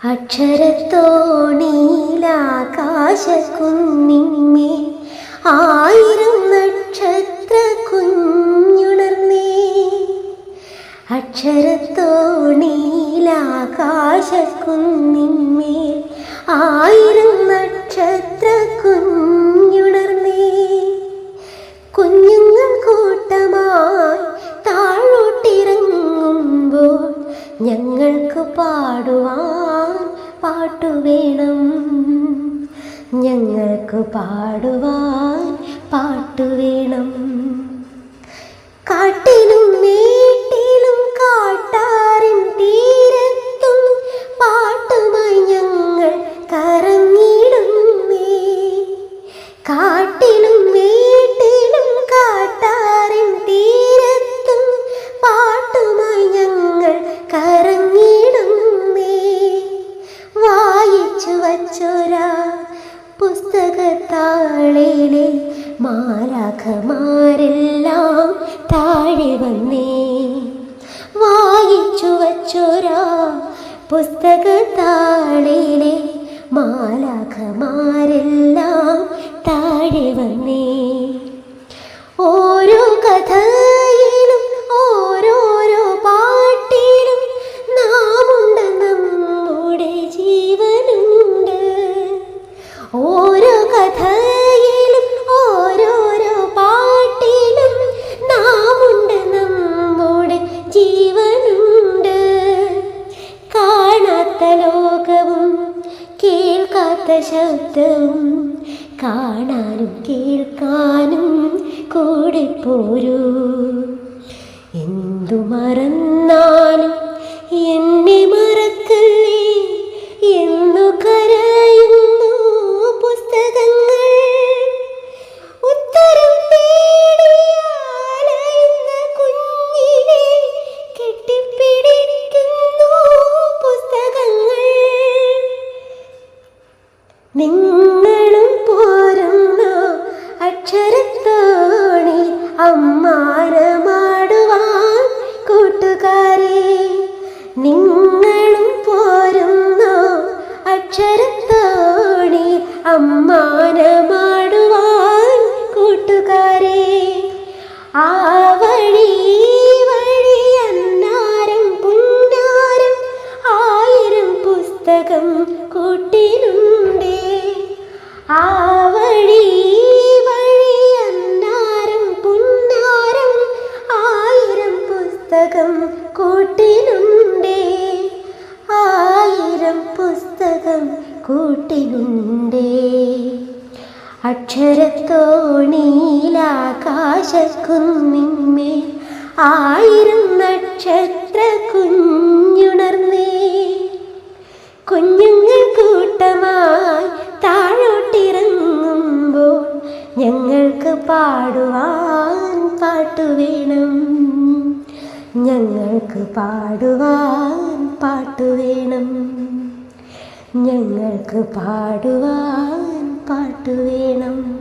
അക്ഷരത്തോണീലാകാശക്കുന്നിന്മേ ആയിരം നക്ഷത്ര കുഞ്ഞുണർന്നേ അക്ഷരത്തോണീലാകാശക്കുന്നിന്മേൽ ആയിരം നക്ഷത്ര കുഞ്ഞുണർന്നേ കുഞ്ഞുങ്ങൾ കൂട്ടമായി താഴോട്ടിറങ്ങുമ്പോൾ ഞങ്ങൾക്ക് പാടുവാൻ പാട്ടു വേണം. ഞങ്ങൾക്ക് പാടുവാൻ പാട്ടു വേണം. കാട്ടിലും പുസ്തകത്താളിലെ മാലാഖമാരെല്ലാം താഴെ വന്നേ. വായിച്ചു വച്ചൊരാ പുസ്തകത്താളിലെ മാലാഖമാരെല്ലാം താഴെ വന്നേ. കഥയിലും ഓരോരോ പാട്ടിലും നാമുണ്ട് നമ്മുടെ ജീവനുണ്ട്. കാണാത്ത ലോകവും കേൾക്കാത്ത ശബ്ദവും കാണാനും കേൾക്കാനും കൂടെ പോരൂ. എന്തു മറന്നാലും എന്നെ 林 പുസ്തകം കൂട്ടിനുണ്ടേ. ആയിരം പുസ്തകം കൂട്ടിനുണ്ടേ. അക്ഷരത്തോണീലാകാശക്കുന്നിന്മേ ആയിരം നക്ഷത്ര കുഞ്ഞുണർന്നേ. കുഞ്ഞുങ്ങൾ കൂട്ടമായി താഴോട്ടിറങ്ങുമ്പോൾ ഞങ്ങൾക്ക് പാടുവാൻ പാട്ടു വേണം ഞങ്ങൾക്ക് പാടുവാൻ പാട്ട് വേണം. ഞങ്ങൾക്ക് പാടുവാൻ പാട്ട് വേണം.